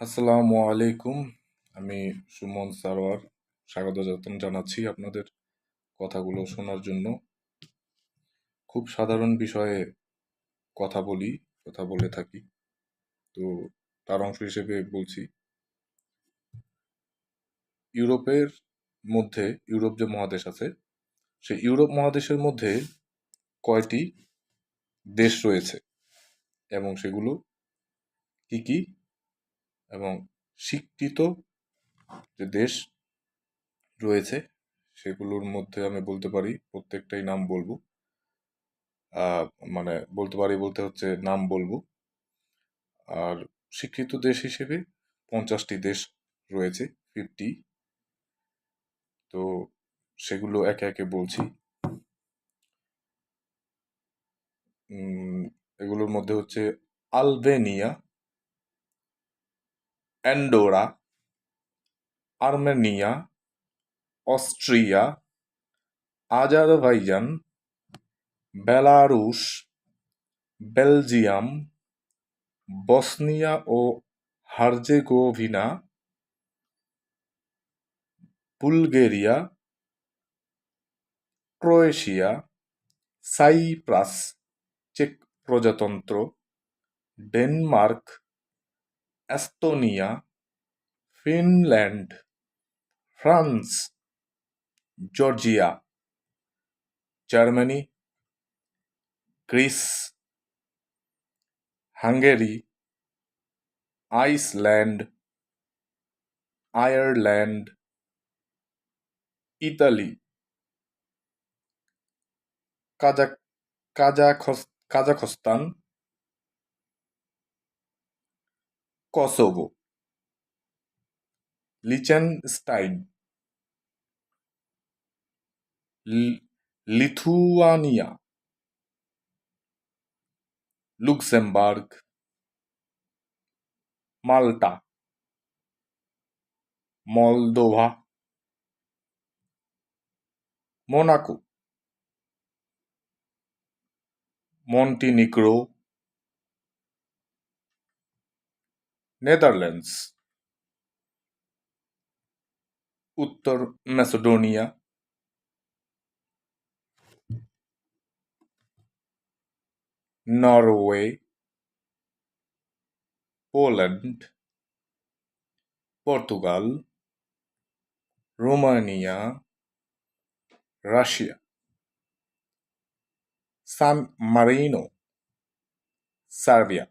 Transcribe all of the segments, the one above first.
আসসালামু আলাইকুম। আমি সুমন সারোয়ার। স্বাগত যতন জানাচ্ছি আপনাদের কথাগুলো শোনার জন্য। খুব সাধারণ বিষয়ে কথা বলি, কথা বলে থাকি। তো তার অংশ হিসেবে বলছি, ইউরোপের মধ্যে, ইউরোপ যে মহাদেশ আছে, সেই ইউরোপ মহাদেশের মধ্যে কয়টি দেশ রয়েছে? এবং সেগুলো কি কি? এবং স্বীকৃত যে দেশ রয়েছে, সেগুলোর মধ্যে আমি বলতে পারি, প্রত্যেকটাই নাম বলব। মানে বলতে পারি বলতে হচ্ছে নাম বলব। আর স্বীকৃত দেশ হিসেবে পঞ্চাশটি দেশ রয়েছে ফিফটি তো সেগুলো একে একে বলছি। এগুলোর মধ্যে হচ্ছে Albania Andorra Armenia Austria Azerbaijan Belarus Belgium Bosnia ও হার্জেগোভিনা বুলগেরিয়া ক্রোয়েশিয়া সাইপ্রাস চেক প্রজাতন্ত্র Denmark Estonia Finland France Georgia Germany Greece Hungary Iceland Ireland Italy Kazakh কাজাখস Kazakhstan Kosovo Liechtenstein Lithuania Luxembourg Malta Moldova Monaco Montenegro Netherlands उत्तर Macedonia Norway Poland Portugal Romania Russia San Marino Serbia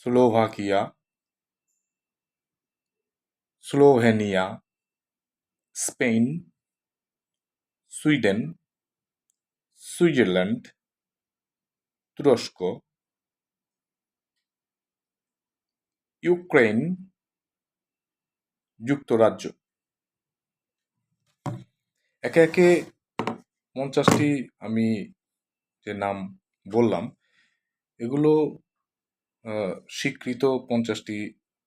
Slovakia, Slovenia, Spain, Sweden, Switzerland, তুরস্ক Ukraine যুক্তরাজ্য। একে একে পঞ্চাশটি আমি যে নাম বললাম, এগুলো স্বীকৃত পঞ্চাশটি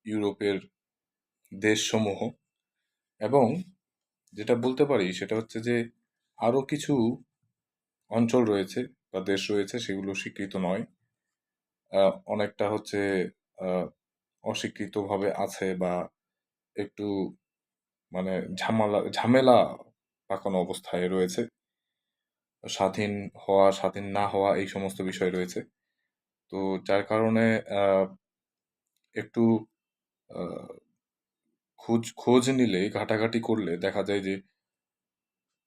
ইউরোপের দেশসমূহ। এবং যেটা বলতে পারি সেটা হচ্ছে যে আরও কিছু অঞ্চল রয়েছে বা দেশ রয়েছে সেগুলো স্বীকৃত নয়। অনেকটা হচ্ছে অস্বীকৃতভাবে আছে বা একটু মানে ঝামেলা ঝামেলা পাকানো অবস্থায় রয়েছে। স্বাধীন হওয়া, স্বাধীন না হওয়া এই সমস্ত বিষয় রয়েছে। তো যার কারণে একটু খোঁজ খোঁজ নিলে, ঘাটাঘাটি করলে দেখা যায় যে,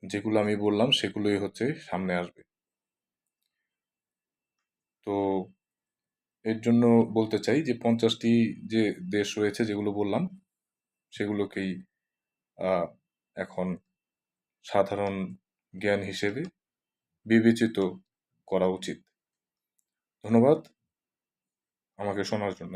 যেগুলো আমি বললাম সেগুলোই হচ্ছে সামনে আসবে। তো এর জন্য বলতে চাই যে, পঞ্চাশটি যে দেশ রয়েছে যেগুলো বললাম, সেগুলোকেই এখন সাধারণ জ্ঞান হিসেবে বিবেচিত করা উচিত। ধন্যবাদ। আমাকে শোনার জন্য।